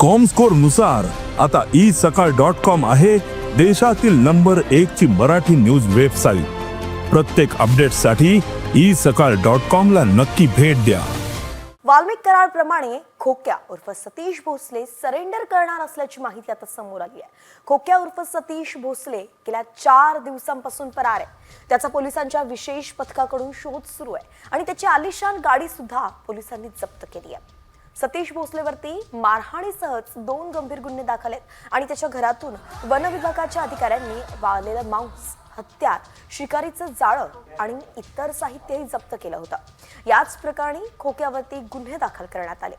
कॉमस्कोरनुसार आता ई सकाळ dot com आहे देशातील नंबर एक ची मराठी न्यूज वेबसाईट प्रत्येक अपडेटसाठी ई सकाळ डॉट कॉम ला नक्की भेट द्या. वाल्मिक करारप्रमाणे खोक्या उर्फ सतीश भोसले सरेंडर करणार असल्याची माहिती आता समोर आली आहे. खोक्या उर्फ सतीश भोसले गेल्या चार दिवसांपासून फरार आहे. त्याचा पोलिसांच्या विशेष पथकाकडून शोध सुरू आहे आणि त्याची आलिशान गाडी सुद्धा पोलिसांनी जप्त केली आहे. सतीश भोसलेवरती मारहाणीसहच दोन गंभीर गुन्हे दाखल आहेत. आणि त्याच्या घरातून वन विभागाच्या अधिकाऱ्यांनी वाळलेलं मांस हत्यार शिकारीचं जाळं आणि इतर साहित्यही जप्त केलं होतं. याच प्रकरणी खोक्यावरती गुन्हे दाखल करण्यात आले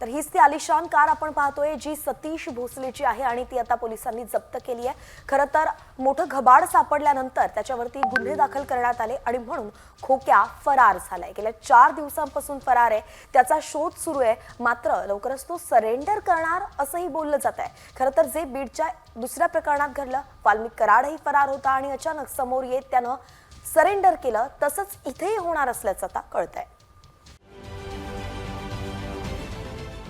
तर हीच ती आलिशान कार आपण पाहतोय जी सतीश भोसलेची आहे आणि ती आता पोलिसांनी जप्त केली आहे. खरं तर मोठं घबाड सापडल्यानंतर त्याच्यावरती गुन्हे दाखल करण्यात आले आणि म्हणून खोक्या फरार झालाय. गेल्या चार दिवसांपासून फरार आहे. त्याचा शोध सुरू आहे. मात्र लवकरच तो सरेंडर करणार असंही बोललं जात आहे. खरं तर जे बीडच्या दुसऱ्या प्रकरणात घडलं वाल्मिक कराडही फरार होता आणि अचानक समोर येत त्यानं सरेंडर केलं तसंच इथेही होणार असल्याचं आता कळतंय.